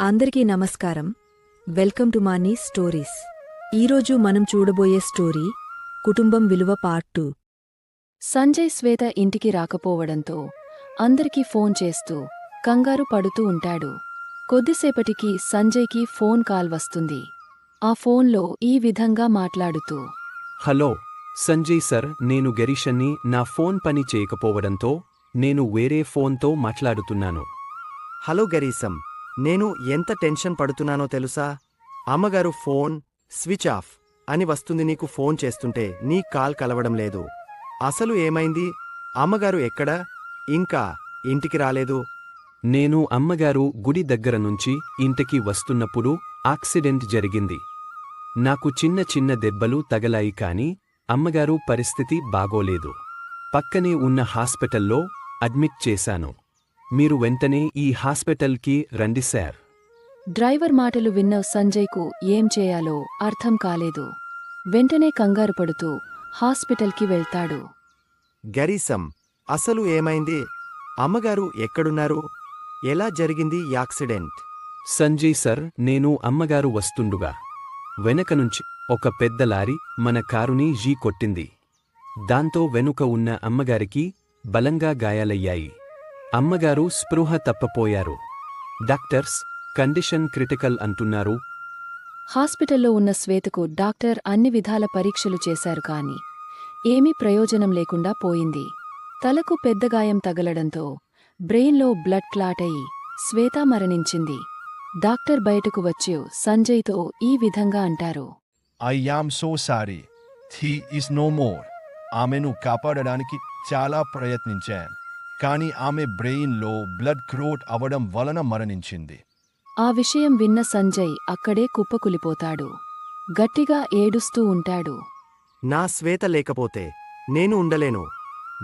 అందరికీ నమస్కారం. Welcome to money stories. ఈరోజు మనం చూడబోయే స్టోరీ కుటుంబం విలువ పార్ట్ టూ. సంజయ్ శ్వేత ఇంటికి రాకపోవడంతో అందరికీ ఫోన్ చేస్తూ కంగారు పడుతూ ఉంటాడు. కొద్దిసేపటికి సంజయ్కి ఫోన్ కాల్ వస్తుంది. ఆ ఫోన్లో ఈ విధంగా మాట్లాడుతూ హలో సంజయ్ సర్ నేను గరీషన్ని నా ఫోన్ పని చేయకపోవడంతో నేను వేరే ఫోన్తో మాట్లాడుతున్నాను. హలో గరీసం నేను ఎంత టెన్షన్ పడుతున్నానో తెలుసా? అమ్మగారు ఫోన్ స్విచ్ ఆఫ్ అని వస్తుంది నీకు ఫోన్ చేస్తుంటే నీ కాల్ కలవడం లేదు. అసలు ఏమైంది? అమ్మగారు ఎక్కడ? ఇంకా ఇంటికి రాలేదు. నేను అమ్మగారు గుడి దగ్గర నుంచి ఇంటికి వస్తున్నప్పుడు యాక్సిడెంట్ జరిగింది. నాకు చిన్న చిన్న దెబ్బలు తగలాయి కాని అమ్మగారు పరిస్థితి బాగోలేదు. పక్కనే ఉన్న హాస్పిటల్లో అడ్మిట్ చేశాను. మీరు వెంటనే ఈ హాస్పిటల్కి రండి సార్. డ్రైవర్ మాటలు విన్న సంజయ్కు ఏం చేయాలో అర్థం కాలేదు. వెంటనే కంగారు పడుతూ హాస్పిటల్కి వెళ్తాడు. గరీసం అసలు ఏమైంది? అమ్మగారు ఎక్కడున్నారు? ఎలా జరిగింది యాక్సిడెంట్? సంజయ్ సర్ నేను అమ్మగారు వస్తుండుగా వెనక నుంచి ఒక పెద్ద లారీ మన కారుని జీ కొట్టింది. దాంతో వెనుక ఉన్న అమ్మగారికి బలంగా గాయాలయ్యాయి. అమ్మగారు స్పృహ తప్పపోయారు. డాక్టర్స్ కండిషన్ క్రిటికల్ అంటున్నారు. హాస్పిటల్లో ఉన్న శ్వేతకు డాక్టర్ అన్ని విధాల పరీక్షలు చేశారు కాని ఏమీ ప్రయోజనం లేకుండా పోయింది. తలకు పెద్ద గాయం తగలడంతో బ్రెయిన్లో బ్లడ్ క్లాట్ అయి శ్వేత మరణించింది. డాక్టర్ బయటకు వచ్చి సంజయ్తో ఈ విధంగా అంటారు. I am so sorry he is no more ఆమెను కాపాడడానికి చాలా ప్రయత్నించాం కానీ ఆమె బ్రెయిన్లో బ్లడ్ క్రోట్ అవడం వలన మరణించింది. ఆ విషయం విన్న సంజయ్ అక్కడే కుప్పకులిపోతాడు. గట్టిగా ఏడుస్తూ ఉంటాడు. నా శ్వేత లేకపోతే నేను ఉండలేను.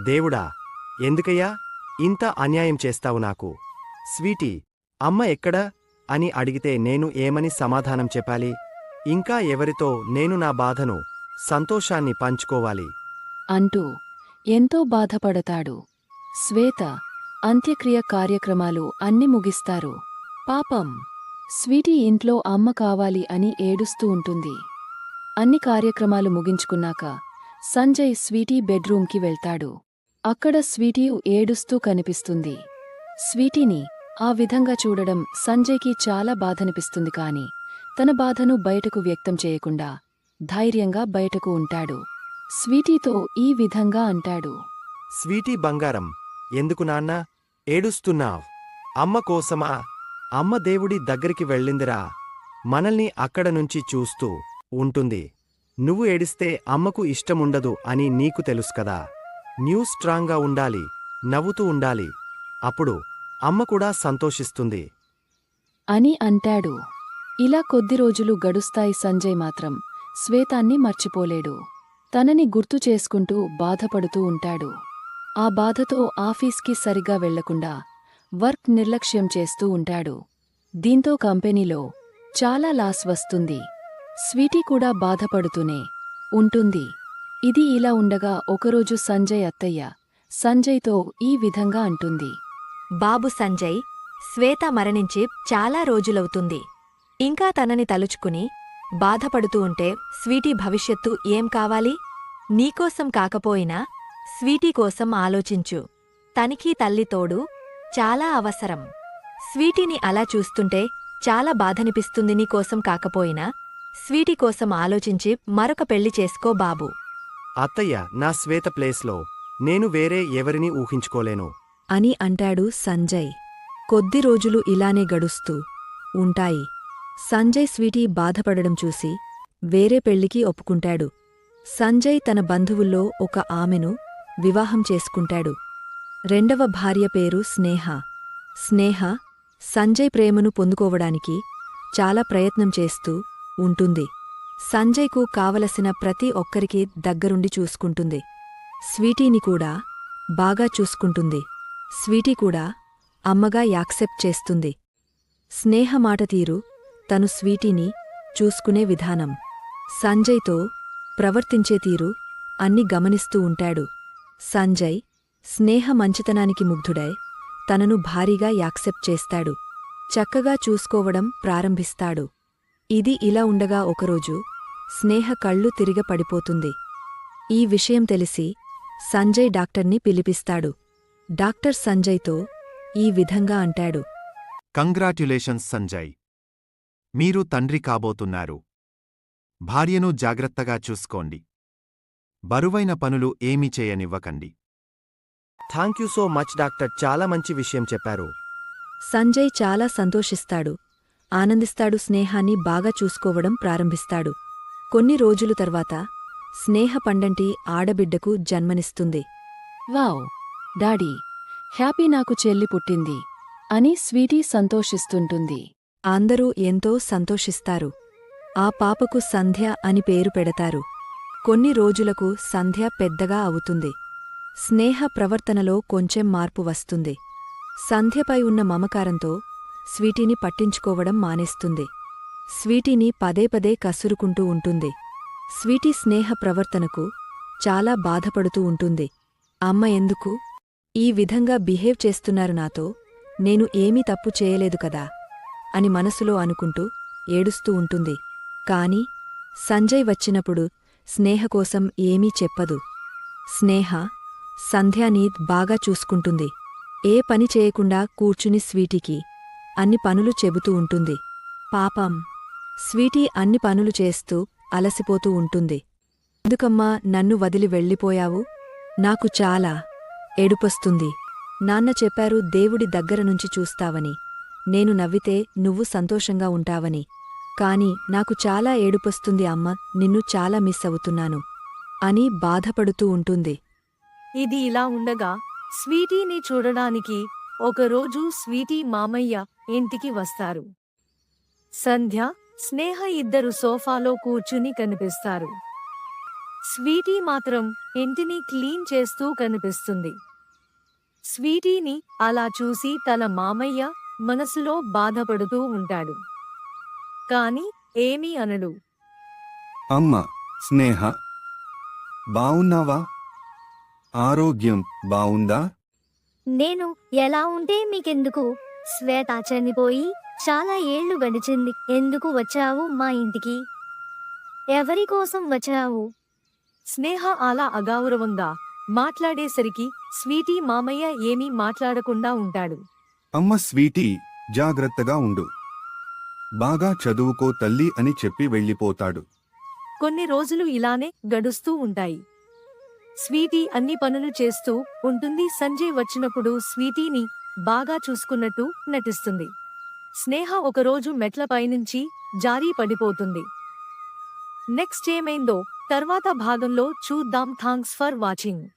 దేవుడా ఎందుకయ్యా? ఇంత అన్యాయం చేస్తావు నాకు. స్వీటీ అమ్మ ఎక్కడా? అని అడిగితే నేను ఏమని సమాధానం చెప్పాలి? ఇంకా ఎవరితో నేను నా బాధను సంతోషాన్ని పంచుకోవాలి? అంటూ ఎంతో బాధపడతాడు. శ్వేత అంత్యక్రియ కార్యక్రమాలు అన్ని ముగిస్తారు. పాపం స్వీటీ ఇంట్లో అమ్మ కావాలి అని ఏడుస్తూ ఉంటుంది. అన్ని కార్యక్రమాలు ముగించుకున్నాక సంజయ్ స్వీటీ బెడ్రూంకి వెళ్తాడు. అక్కడ స్వీటీ ఏడుస్తూ కనిపిస్తుంది. స్వీటీని ఆ విధంగా చూడడం సంజయ్కి చాలా బాధనిపిస్తుంది కాని తన బాధను బయటకు వ్యక్తం చేయకుండా ధైర్యంగా బయటకు ఉంటాడు. స్వీటీతో ఈ విధంగా అంటాడు. స్వీటీ బంగారం ఎందుకు నాన్న? ఏడుస్తున్నావ్. అమ్మ కోసమా? అమ్మ దేవుడి దగ్గరికి వెళ్ళిందిరా. మనల్ని అక్కడ నుంచి చూస్తూ ఉంటుంది. నువ్వు ఏడిస్తే అమ్మకు ఇష్టముండదు అని నీకు తెలుసు కదా. న్యూ స్ట్రాంగ్గా ఉండాలి నవ్వుతూ ఉండాలి. అప్పుడు అమ్మ కూడా సంతోషిస్తుంది. అని అంటాడు. ఇలా కొద్ది రోజులు గడుస్తాయి సంజయ్ మాత్రం. శ్వేతాన్ని మర్చిపోలేడు. తనని గుర్తు చేసుకుంటూ బాధపడుతూ ఉంటాడు. ఆ బాధతో ఆఫీస్కి సరిగా వెళ్ళకుండా వర్క్ నిర్లక్ష్యం చేస్తూ ఉంటాడు. దీంతో కంపెనీలో చాలా లాస్ వస్తుంది. స్వీటీ కూడా బాధపడుతూనే ఉంటుంది. ఇది ఇలా ఉండగా ఒకరోజు సంజయ్ అత్తయ్య సంజయ్తో ఈ విధంగా అంటుంది. బాబు సంజయ్ శ్వేత మరణించి చాలా రోజులవుతుంది. ఇంకా తనని తలుచుకుని బాధపడుతూ ఉంటే స్వీటీ భవిష్యత్తు ఏం కావాలి? నీకోసం కాకపోయినా స్వీటీ కోసం ఆలోచించు. తనికి తల్లి తోడు చాలా అవసరం. స్వీటీని అలా చూస్తుంటే చాలా బాధనిపిస్తుంది నీకోసం కాకపోయినా. స్వీటీ కోసం ఆలోచించి మరొక పెళ్ళి చేసుకో బాబు. అత్తయ్య నా శ్వేత ప్లేస్లో నేను వేరే ఎవరిని ఊహించుకోలేను. అని అంటాడు సంజయ్. కొద్ది రోజులు ఇలానే గడుస్తూ ఉంటాయి. సంజయ్ స్వీటీ బాధపడడం చూసి వేరే పెళ్ళికి ఒప్పుకుంటాడు. సంజయ్ తన బంధువుల్లో ఒక ఆమెను వివాహం చేసుకుంటాడు. రెండవ భార్య పేరు స్నేహ. స్నేహ సంజయ్ ప్రేమను పొందుకోవడానికి చాలా ప్రయత్నం చేస్తూ ఉంటుంది. సంజయ్కు కావలసిన ప్రతి ఒక్కరికి దగ్గరుండి చూసుకుంటుంది. స్వీటీని కూడా బాగా చూసుకుంటుంది. స్వీటీ కూడా అమ్మగా యాక్సెప్ట్ చేస్తుంది. స్నేహ మాట తీరు తను స్వీటీని చూసుకునే విధానం. సంజయ్తో ప్రవర్తించే తీరు అన్ని గమనిస్తూ ఉంటాడు. సంజయ్ స్నేహ మంచితనానికి ముగ్ధుడై తనను భారీగా యాక్సెప్ట్ చేస్తాడు. చక్కగా చూసుకోవడం ప్రారంభిస్తాడు. ఇది ఇలా ఉండగా ఒకరోజు స్నేహ కళ్ళు తిరిగ పడిపోతుంది. ఈ విషయం తెలిసి సంజయ్ డాక్టర్ని పిలిపిస్తాడు. డాక్టర్ సంజయ్తో ఈ విధంగా అంటాడు. కంగ్రాట్యులేషన్స్ సంజయ్. మీరు తండ్రి కాబోతున్నారు. భార్యను జాగ్రత్తగా చూసుకోండి. బరువైన పనులు ఏమీ చేయనివ్వకండి. Thank you so much doctor చాలా మంచి విషయం చెప్పారు. సంజయ్ చాలా సంతోషిస్తాడు. ఆనందిస్తాడు స్నేహాన్ని బాగా చూసుకోవడం ప్రారంభిస్తాడు. కొన్ని రోజులు తర్వాత స్నేహ పండంటి ఆడబిడ్డకు జన్మనిస్తుంది. వావ్ డాడీ హ్యాపీ నాకు చెల్లి పుట్టింది అని స్వీటీ సంతోషిస్తుంటుంది. అందరూ ఎంతో సంతోషిస్తారు. ఆ పాపకు సంధ్య అని పేరు పెడతారు. కొన్ని రోజులకు సంధ్య పెద్దగా అవుతుంది. స్నేహ ప్రవర్తనలో కొంచెం మార్పు వస్తుంది. సంధ్యపై ఉన్న మమకారంతో స్వీటీని పట్టించుకోవడం మానేస్తుంది. స్వీటీని పదే పదే కసురుకుంటూ ఉంటుంది. స్వీటీ స్నేహ ప్రవర్తనకు చాలా బాధపడుతూ ఉంటుంది. అమ్మ ఎందుకు? ఈ విధంగా బిహేవ్ చేస్తున్నారు నాతో. నేను ఏమీ తప్పు చేయలేదు కదా? అని మనసులో అనుకుంటూ ఏడుస్తూ ఉంటుంది. కాని సంజయ్ వచ్చినప్పుడు స్నేహ కోసం ఏమీ చెప్పదు. స్నేహ సంధ్యాని బాగా చూసుకుంటుంది. ఏ పని చేయకుండా కూర్చుని స్వీటీకి అన్ని పనులు చెబుతూ ఉంటుంది. పాపం స్వీటీ అన్ని పనులు చేస్తూ అలసిపోతూ ఉంటుంది. ఎందుకమ్మా నన్ను వదిలి వెళ్ళిపోయావు? నాకు చాలా ఏడుపొస్తుంది. నాన్న చెప్పారు దేవుడి దగ్గర నుంచి చూస్తావని. నేను నవ్వితే నువ్వు సంతోషంగా ఉంటావని. కాని నాకు చాలా ఏడుపొస్తుంది అమ్మ నిన్ను చాలా మిస్ అవుతున్నాను అని బాధపడుతూ ఉంటుంది. ఇది ఇలా ఉండగా స్వీటీని చూడడానికి ఒకరోజు స్వీటీ మామయ్య ఇంటికి వస్తారు. సంధ్య స్నేహ ఇద్దరు సోఫాలో కూర్చుని కనిపిస్తారు. స్వీటీ మాత్రం ఇంటిని క్లీన్ చేస్తూ కనిపిస్తుంది. స్వీటీని అలా చూసి తన మామయ్య మనసులో బాధపడుతూ ఉంటాడు. కాని ఏమీ అనడు. అమ్మ స్నేహ బావున్నావా? ఆరోగ్యం బావుందా? నేను ఎలా ఉంటే మీకెందుకు? శ్వేత చనిపోయి చాలా ఏళ్ళు గడిచింది. ఎందుకు వచ్చావు మా ఇంటికి? ఎవరి కోసం వచ్చావు? స్నేహ అలా అగౌరవంగా మాట్లాడేసరికి స్వీటీ మామయ్య ఏమీ మాట్లాడకుండా ఉంటాడు. అమ్మ స్వీటీ జాగ్రత్తగా ఉండు. బాగా చదువుకో తల్లి అని చెప్పి వెళ్ళిపోతాడు. కొన్ని రోజులు ఇలానే గడుస్తూ ఉంటాయి. స్వీటీ అన్ని పనులు చేస్తూ ఉంటుంది. సంజయ్ వచ్చినప్పుడు స్వీటీని బాగా చూసుకున్నట్టు నటిస్తుంది. స్నేహ ఒకరోజు మెట్లపైనుంచి జారీ పడిపోతుంది. నెక్స్ట్ ఏమైందో తర్వాత భాగంలో చూద్దాం. Thanks for watching.